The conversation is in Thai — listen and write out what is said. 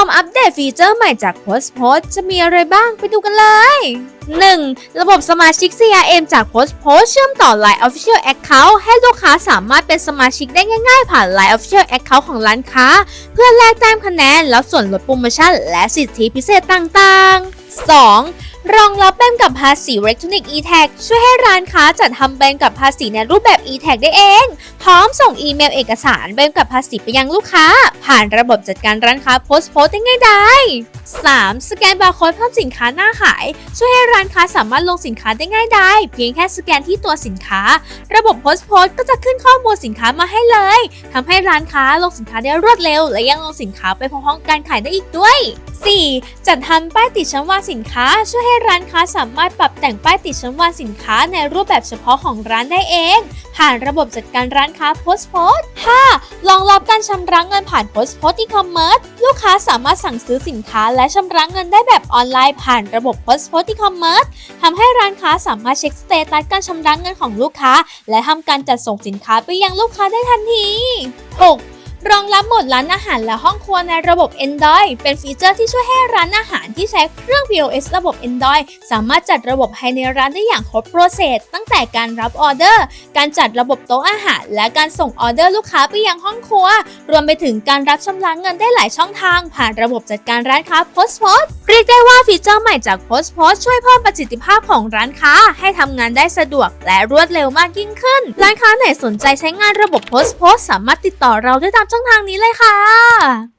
วมอัปเดตฟีเจอร์ใหม่จาก Post Post จะมีอะไรบ้างไปดูกันเลย 1. ระบบสมาชิก CRM จาก Post Post เชื่อมต่อ Line Official Account ให้ลูกค้าสามารถเป็นสมาชิกได้ง่ายๆ ผ่าน Line Official Account ของร้านค้า เพื่อแลกแต้มคะแนนแล้วส่วนลดโปรโมชั่น และสิทธิพิเศษต่างๆ 2. รองรับแบนกับภาษี Electronic e-tag ช่วยให้ร้านค้าจัดทำแบนกับภาษีในรูปแบบ e-tag ได้เอง พร้อมส่งอีเมลเอกสารแบนกับภาษีไปยังลูกค้า ผ่านระบบจัดการร้านค้า Post Post ได้ง่ายดาย 3. สแกนบาร์โค้ดเพิ่มสินค้าหน้าขาย ช่วยให้ร้านค้าสามารถลงสินค้าได้ง่ายดายเพียงแค่สแกนที่ตัวสินค้า ระบบ Post Post ก็จะขึ้นข้อมูลสินค้ามาให้เลยทำให้ร้านค้าลงสินค้าได้รวดเร็ว และยังลงสินค้าไปพร้อมๆการขายได้อีกด้วย 4. จัดทำป้ายติดชั้นวางสินค้า ช่วยให้ร้านค้าสามารถปรับแต่งป้ายติดชั้นวางสินค้าในรูปแบบเฉพาะของร้านได้เอง ผ่านระบบจัดการร้านค้า Post Post 5. รองรับการชำระเงินผ่าน Post Post e-commerce ลูกค้าสามารถสั่งซื้อสินค้าและชำระเงินได้แบบออนไลน์ผ่านระบบ Post Post e-commerce ทำให้ร้านค้าสามารถเช็คสเตตัสการชำระเงินของลูกค้า และทำการจัดส่งสินค้าไปยังลูกค้าได้ทันที 6. รองรับหมดร้านอาหารและห้องครัวในระบบ Android เป็นฟีเจอร์ที่ช่วยให้ร้านอาหารที่ใช้เครื่อง POS ระบบ Android สามารถจัดระบบภายในร้านได้อย่างครบโปรเซสตั้งแต่การรับออเดอร์ การจัดระบบโต๊ะอาหาร และการส่งออเดอร์ลูกค้าไปยังห้องครัว รวมไปถึงการรับชำระเงินได้หลายช่องทาง ผ่านระบบจัดการร้านค้า Post Post เรียกได้ว่าฟีเจอร์ใหม่จาก Post Post ช่วยเพิ่มประสิทธิภาพของร้านค้า ให้ทำงานได้สะดวก และรวดเร็วมากยิ่งขึ้น ร้านค้าไหนสนใจใช้งานระบบ Post Post สามารถติดต่อเราได้ตามช่องทางนี้เลยค่ะ